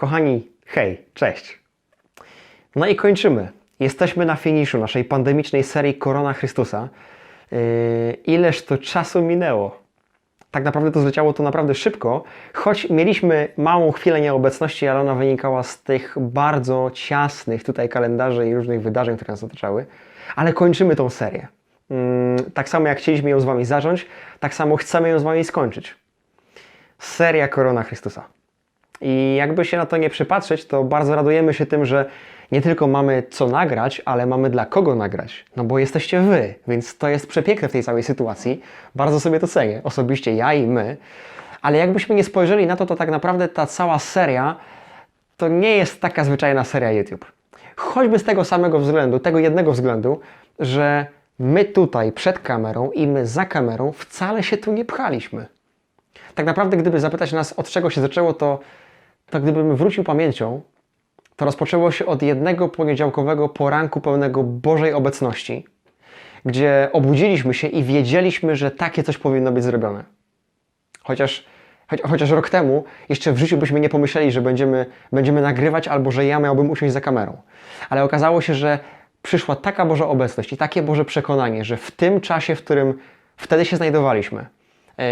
Kochani, hej, cześć. No i kończymy. Jesteśmy na finiszu naszej pandemicznej serii Korona Chrystusa. Yy, ileż to czasu minęło. Tak naprawdę to zleciało to naprawdę szybko, choć mieliśmy małą chwilę nieobecności, ale ona wynikała z tych bardzo ciasnych tutaj kalendarzy i różnych wydarzeń, które nas otaczały. Ale kończymy tą serię. Yy, tak samo jak chcieliśmy ją z Wami zacząć, tak samo chcemy ją z Wami skończyć. Seria Korona Chrystusa. I jakby się na to nie przypatrzeć, to bardzo radujemy się tym, że nie tylko mamy co nagrać, ale mamy dla kogo nagrać. No bo jesteście wy, więc to jest przepiękne w tej całej sytuacji. Bardzo sobie to cenię, osobiście ja i my. Ale jakbyśmy nie spojrzeli na to, to tak naprawdę ta cała seria to nie jest taka zwyczajna seria YouTube. Choćby z tego samego względu, tego jednego względu, że my tutaj przed kamerą i my za kamerą wcale się tu nie pchaliśmy. Tak naprawdę, gdyby zapytać nas, od czego się zaczęło, to, to gdybym wrócił pamięcią, to rozpoczęło się od jednego poniedziałkowego poranku pełnego Bożej obecności, gdzie obudziliśmy się i wiedzieliśmy, że takie coś powinno być zrobione. Chociaż, chociaż rok temu jeszcze w życiu byśmy nie pomyśleli, że będziemy, będziemy nagrywać albo że ja miałbym usiąść za kamerą. Ale okazało się, że przyszła taka Boża obecność i takie Boże przekonanie, że w tym czasie, w którym wtedy się znajdowaliśmy,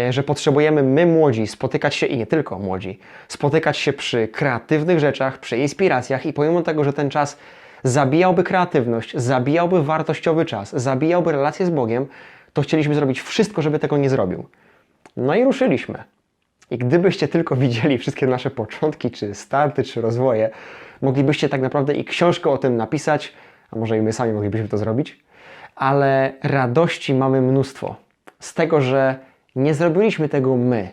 że potrzebujemy my młodzi spotykać się i nie tylko młodzi, spotykać się przy kreatywnych rzeczach, przy inspiracjach i pomimo tego, że ten czas zabijałby kreatywność, zabijałby wartościowy czas, zabijałby relacje z Bogiem, to chcieliśmy zrobić wszystko, żeby tego nie zrobił. No i ruszyliśmy. I gdybyście tylko widzieli wszystkie nasze początki, czy starty, czy rozwoje, moglibyście tak naprawdę i książkę o tym napisać, a może i my sami moglibyśmy to zrobić, ale radości mamy mnóstwo. Z tego, że nie zrobiliśmy tego my,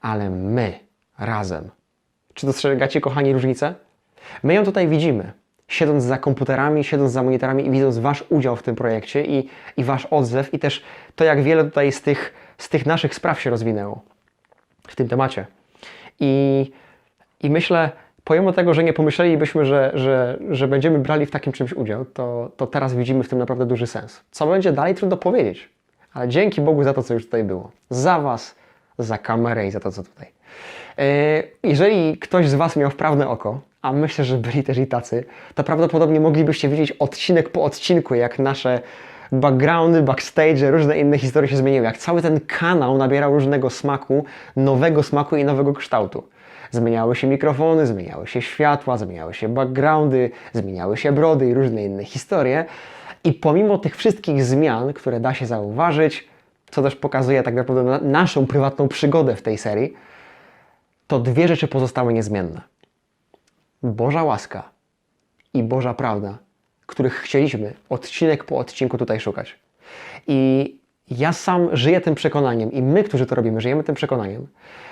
ale my razem. Czy dostrzegacie, kochani, różnicę? My ją tutaj widzimy, siedząc za komputerami, siedząc za monitorami i widząc Wasz udział w tym projekcie i, i Wasz odzew, i też to, jak wiele tutaj z tych, z tych naszych spraw się rozwinęło w tym temacie. I, i myślę, pomimo tego, że nie pomyślelibyśmy, że, że, że będziemy brali w takim czymś udział, to, to teraz widzimy w tym naprawdę duży sens. Co będzie dalej, trudno powiedzieć. Ale dzięki Bogu za to, co już tutaj było. Za Was, za kamerę i za to, co tutaj. Yy, Jeżeli ktoś z Was miał wprawne oko, a myślę, że byli też i tacy, to prawdopodobnie moglibyście widzieć odcinek po odcinku, jak nasze backgroundy, backstage, różne inne historie się zmieniły. Jak cały ten kanał nabierał różnego smaku, nowego smaku i nowego kształtu. Zmieniały się mikrofony, zmieniały się światła, zmieniały się backgroundy, zmieniały się brody i różne inne historie. I pomimo tych wszystkich zmian, które da się zauważyć, co też pokazuje tak naprawdę na- naszą prywatną przygodę w tej serii, to dwie rzeczy pozostały niezmienne. Boża łaska i Boża prawda, których chcieliśmy odcinek po odcinku tutaj szukać. I ja sam żyję tym przekonaniem, i my, którzy to robimy, żyjemy tym przekonaniem,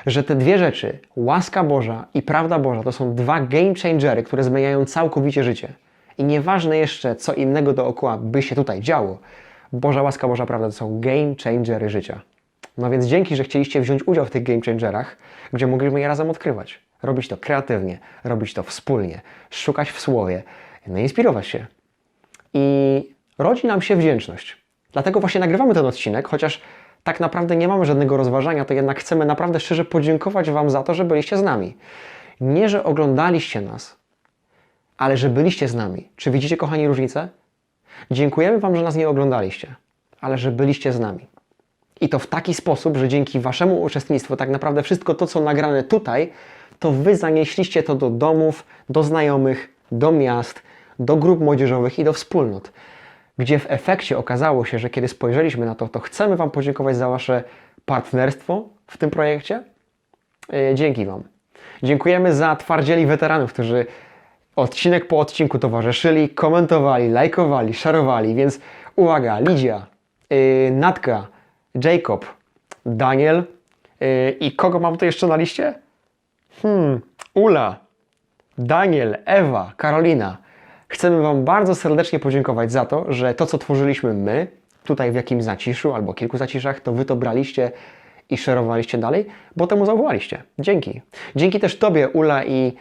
że te dwie rzeczy, łaska Boża i prawda Boża, to są dwa game changery, które zmieniają całkowicie życie. I nieważne jeszcze, co innego dookoła by się tutaj działo, Boża łaska, Boża prawda to są game changery życia. No więc dzięki, że chcieliście wziąć udział w tych game changerach, gdzie mogliśmy je razem odkrywać. Robić to kreatywnie, robić to wspólnie, szukać w słowie, no i inspirować się. I rodzi nam się wdzięczność. Dlatego właśnie nagrywamy ten odcinek, chociaż tak naprawdę nie mamy żadnego rozważania, to jednak chcemy naprawdę szczerze podziękować Wam za to, że byliście z nami. Nie, że oglądaliście nas, ale że byliście z nami. Czy widzicie, kochani, różnicę? Dziękujemy Wam, że nas nie oglądaliście, ale że byliście z nami. I to w taki sposób, że dzięki Waszemu uczestnictwu, tak naprawdę wszystko to, co nagrane tutaj, to Wy zanieśliście to do domów, do znajomych, do miast, do grup młodzieżowych i do wspólnot. Gdzie w efekcie okazało się, że kiedy spojrzeliśmy na to, to chcemy Wam podziękować za Wasze partnerstwo w tym projekcie. Yy, Dzięki Wam. Dziękujemy za twardzieli weteranów, którzy odcinek po odcinku towarzyszyli, komentowali, lajkowali, szarowali, więc uwaga, Lidia, yy, Natka, Jacob, Daniel yy, i kogo mam tu jeszcze na liście? Hmm, Ula, Daniel, Ewa, Karolina. Chcemy Wam bardzo serdecznie podziękować za to, że to, co tworzyliśmy my, tutaj w jakimś zaciszu albo kilku zaciszach, to Wy to braliście i szerowaliście dalej, bo temu zawołaliście. Dzięki. Dzięki też Tobie, Ula, i,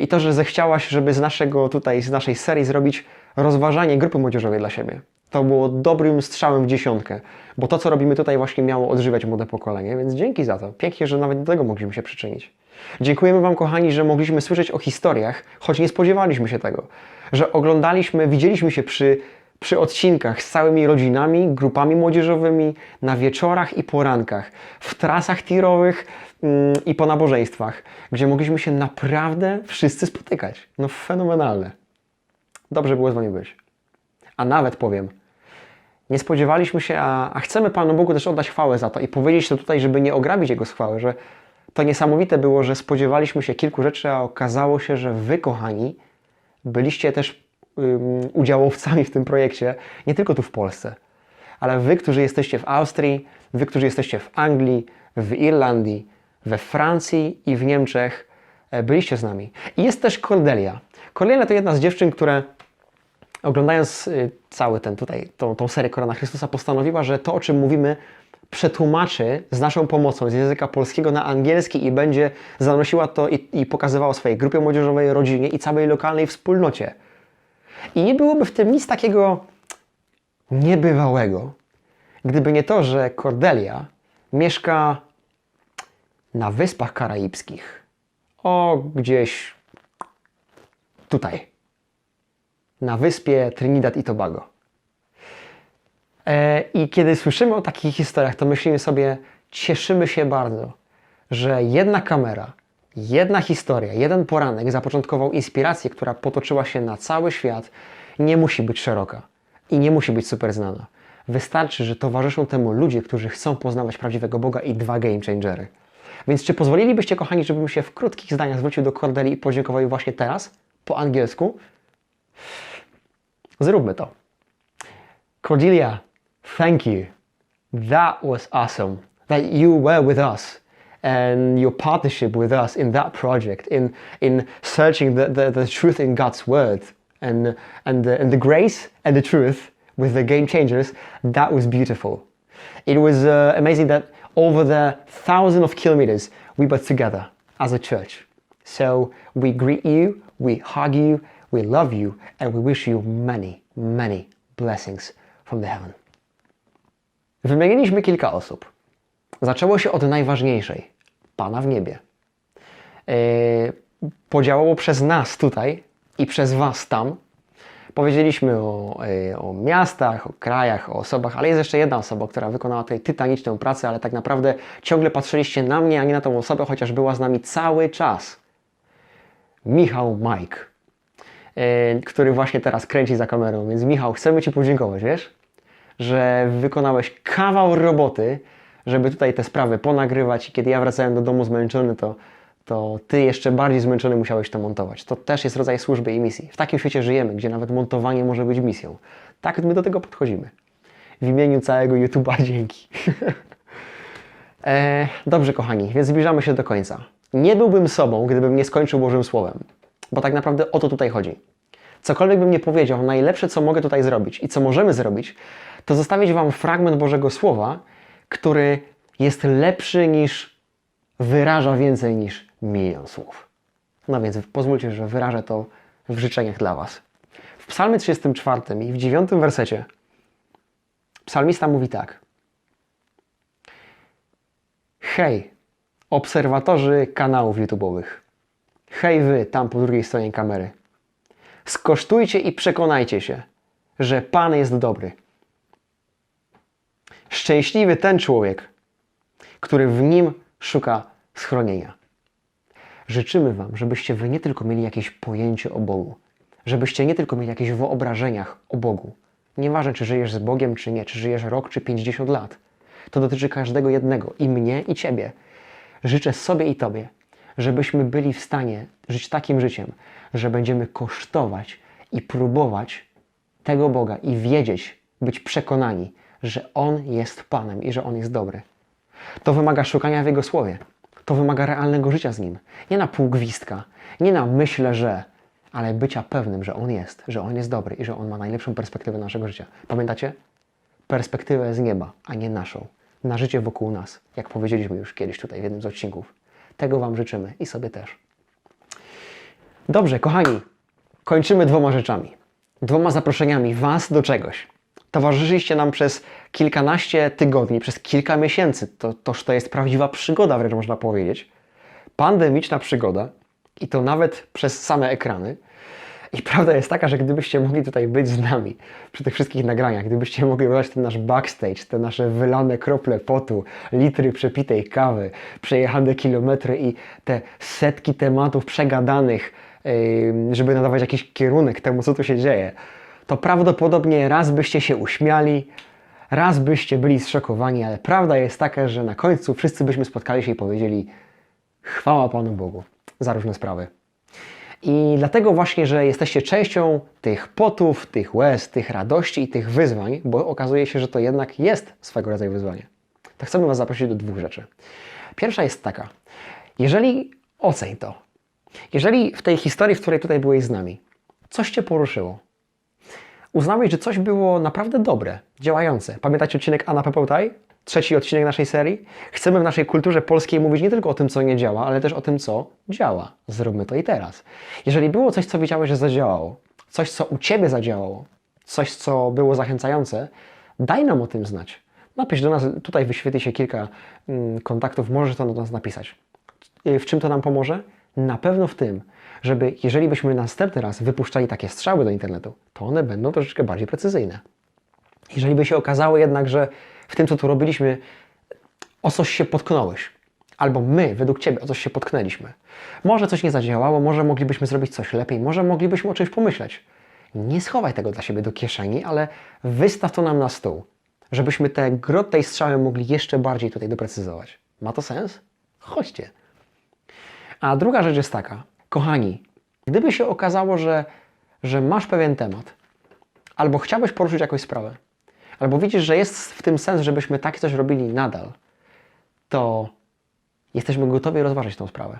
i to, że zechciałaś, żeby z naszego tutaj, z naszej serii zrobić rozważanie grupy młodzieżowej dla siebie. To było dobrym strzałem w dziesiątkę, bo to, co robimy tutaj, właśnie miało odżywiać młode pokolenie, więc dzięki za to. Pięknie, że nawet do tego mogliśmy się przyczynić. Dziękujemy Wam, kochani, że mogliśmy słyszeć o historiach, choć nie spodziewaliśmy się tego. Że oglądaliśmy, widzieliśmy się przy, przy odcinkach z całymi rodzinami, grupami młodzieżowymi, na wieczorach i porankach, w trasach tirowych mm, i po nabożeństwach, gdzie mogliśmy się naprawdę wszyscy spotykać. No fenomenalne. Dobrze było z Wami być. A nawet powiem, nie spodziewaliśmy się, a, a chcemy Panu Bogu też oddać chwałę za to i powiedzieć to tutaj, żeby nie ograbić Jego chwały, że to niesamowite było, że spodziewaliśmy się kilku rzeczy, a okazało się, że Wy, kochani, byliście też udziałowcami w tym projekcie, nie tylko tu w Polsce, ale Wy, którzy jesteście w Austrii, Wy, którzy jesteście w Anglii, w Irlandii, we Francji i w Niemczech, e, byliście z nami. I jest też Cordelia. Cordelia to jedna z dziewczyn, które oglądając y, cały ten tutaj, tą, tą serię Korona Chrystusa, postanowiła, że to, o czym mówimy, przetłumaczy z naszą pomocą z języka polskiego na angielski i będzie zanosiła to i, i pokazywała swojej grupie młodzieżowej, rodzinie i całej lokalnej wspólnocie. I nie byłoby w tym nic takiego niebywałego, gdyby nie to, że Cordelia mieszka na Wyspach Karaibskich. O, gdzieś tutaj na wyspie Trinidad i Tobago. E, I kiedy słyszymy o takich historiach, to myślimy sobie, cieszymy się bardzo, że jedna kamera, jedna historia, jeden poranek zapoczątkował inspirację, która potoczyła się na cały świat, nie musi być szeroka i nie musi być super znana. Wystarczy, że towarzyszą temu ludzie, którzy chcą poznawać prawdziwego Boga i dwa game changery. Więc czy pozwolilibyście, kochani, żebym się w krótkich zdaniach zwrócił do Cordeli i podziękował jej właśnie teraz, po angielsku? Zróbmy to. Cordelia, thank you. That was awesome. That you were with us and your partnership with us in that project, in, in searching the, the, the truth in God's word and, and, the, and the grace and the truth with the game changers, that was beautiful. It was uh, amazing that over the thousand of kilometers we were together as a church. So we greet you, we hug you, we love you, and we wish you many, many blessings from the heaven. Wymieniliśmy kilka osób. Zaczęło się od najważniejszej Pana w niebie. Yy, podziałało przez nas tutaj i przez Was tam. Powiedzieliśmy o, yy, o miastach, o krajach, o osobach, ale jest jeszcze jedna osoba, która wykonała tutaj tytaniczną pracę, ale tak naprawdę ciągle patrzyliście na mnie, a nie na tą osobę, chociaż była z nami cały czas. Michał Mike, który właśnie teraz kręci za kamerą. Więc Michał, chcemy Ci podziękować, wiesz, że wykonałeś kawał roboty, żeby tutaj te sprawy ponagrywać i kiedy ja wracałem do domu zmęczony, to, to Ty jeszcze bardziej zmęczony musiałeś to montować. To też jest rodzaj służby i misji. W takim świecie żyjemy, gdzie nawet montowanie może być misją. Tak my do tego podchodzimy. W imieniu całego YouTube'a dzięki. E, dobrze, kochani, więc zbliżamy się do końca. Nie byłbym sobą, gdybym nie skończył Bożym Słowem, bo tak naprawdę o to tutaj chodzi. Cokolwiek bym nie powiedział, najlepsze, co mogę tutaj zrobić i co możemy zrobić, to zostawić Wam fragment Bożego Słowa, który jest lepszy niż wyraża więcej niż milion słów. No więc pozwólcie, że wyrażę to w życzeniach dla Was. W Psalmie 34 i w 9 wersecie psalmista mówi tak. Hej, obserwatorzy kanałów YouTube'owych. Hej wy, tam po drugiej stronie kamery. Skosztujcie i przekonajcie się, że Pan jest dobry. Szczęśliwy ten człowiek, który w nim szuka schronienia. Życzymy Wam, żebyście Wy nie tylko mieli jakieś pojęcie o Bogu, żebyście nie tylko mieli jakieś wyobrażeniach o Bogu. Nieważne, czy żyjesz z Bogiem, czy nie, czy żyjesz rok, czy 50 lat. To dotyczy każdego jednego, i mnie, i Ciebie. Życzę sobie i Tobie, żebyśmy byli w stanie żyć takim życiem, że będziemy kosztować i próbować tego Boga i wiedzieć, być przekonani, że On jest Panem i że On jest dobry. To wymaga szukania w Jego Słowie. To wymaga realnego życia z Nim. Nie na półgwistka, nie na myślę, że, ale bycia pewnym, że On jest, że On jest dobry i że On ma najlepszą perspektywę naszego życia. Pamiętacie? Perspektywę z nieba, a nie naszą. Na życie wokół nas, jak powiedzieliśmy już kiedyś tutaj w jednym z odcinków. Tego Wam życzymy i sobie też. Dobrze, kochani, kończymy dwoma rzeczami. Dwoma zaproszeniami Was do czegoś. Towarzyszyliście nam przez kilkanaście tygodni, przez kilka miesięcy. To, toż to jest prawdziwa przygoda, wręcz można powiedzieć. pandemiczna przygoda i to nawet przez same ekrany. I prawda jest taka, że gdybyście mogli tutaj być z nami przy tych wszystkich nagraniach, gdybyście mogli oglądać ten nasz backstage, te nasze wylane krople potu, litry przepitej kawy, przejechane kilometry i te setki tematów przegadanych, żeby nadawać jakiś kierunek temu, co tu się dzieje, to prawdopodobnie raz byście się uśmiali, raz byście byli zszokowani, ale prawda jest taka, że na końcu wszyscy byśmy spotkali się i powiedzieli chwała Panu Bogu za różne sprawy. I dlatego właśnie, że jesteście częścią tych potów, tych łez, tych radości i tych wyzwań, bo okazuje się, że to jednak jest swego rodzaju wyzwanie, to chcemy Was zaprosić do dwóch rzeczy. Pierwsza jest taka, jeżeli oceń to, jeżeli w tej historii, w której tutaj byłeś z nami, coś Cię poruszyło, uznałeś, że coś było naprawdę dobre, działające. Pamiętacie odcinek Anna Pepełtaj? Trzeci odcinek naszej serii. Chcemy w naszej kulturze polskiej mówić nie tylko o tym, co nie działa, ale też o tym, co działa. Zróbmy to i teraz. Jeżeli było coś, co wiedziałeś, że zadziałało, coś, co u Ciebie zadziałało, coś, co było zachęcające, daj nam o tym znać. Napisz do nas, tutaj wyświetli się kilka mm, kontaktów, możesz to do nas napisać. W czym to nam pomoże? Na pewno w tym, żeby jeżeli byśmy następny raz wypuszczali takie strzały do internetu, to one będą troszeczkę bardziej precyzyjne. Jeżeli by się okazało jednak, że w tym, co tu robiliśmy, o coś się potknąłeś, albo my, według Ciebie, o coś się potknęliśmy, może coś nie zadziałało, może moglibyśmy zrobić coś lepiej, może moglibyśmy o czymś pomyśleć. Nie schowaj tego dla siebie do kieszeni, ale wystaw to nam na stół, żebyśmy te grot tej strzały mogli jeszcze bardziej tutaj doprecyzować. Ma to sens? Chodźcie. A druga rzecz jest taka, kochani, gdyby się okazało, że, że masz pewien temat, albo chciałbyś poruszyć jakąś sprawę, albo widzisz, że jest w tym sens, żebyśmy takie coś robili nadal, to jesteśmy gotowi rozważyć tą sprawę.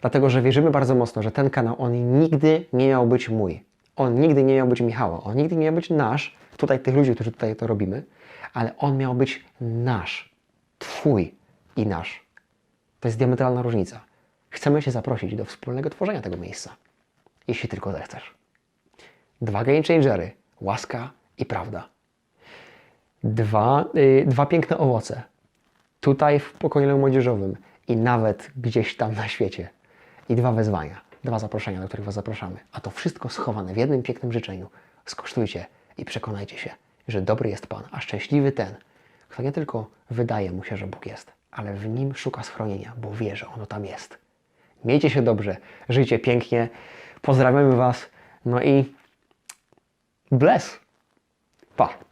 Dlatego, że wierzymy bardzo mocno, że ten kanał, on nigdy nie miał być mój. On nigdy nie miał być Michała. On nigdy nie miał być nasz, tutaj tych ludzi, którzy tutaj to robimy, ale on miał być nasz. Twój i nasz. To jest diametralna różnica. Chcemy Cię zaprosić do wspólnego tworzenia tego miejsca. Jeśli tylko zechcesz. Dwa game changery. Łaska i prawda. Dwa, y, dwa piękne owoce. Tutaj w pokoju młodzieżowym i nawet gdzieś tam na świecie. I dwa wezwania. Dwa zaproszenia, do których Was zapraszamy. A to wszystko schowane w jednym pięknym życzeniu. Skosztujcie i przekonajcie się, że dobry jest Pan, a szczęśliwy ten, kto nie tylko wydaje mu się, że Bóg jest, ale w nim szuka schronienia, bo wie, że ono tam jest. Miejcie się dobrze, żyjcie pięknie. Pozdrawiamy Was. No i bless. Pa.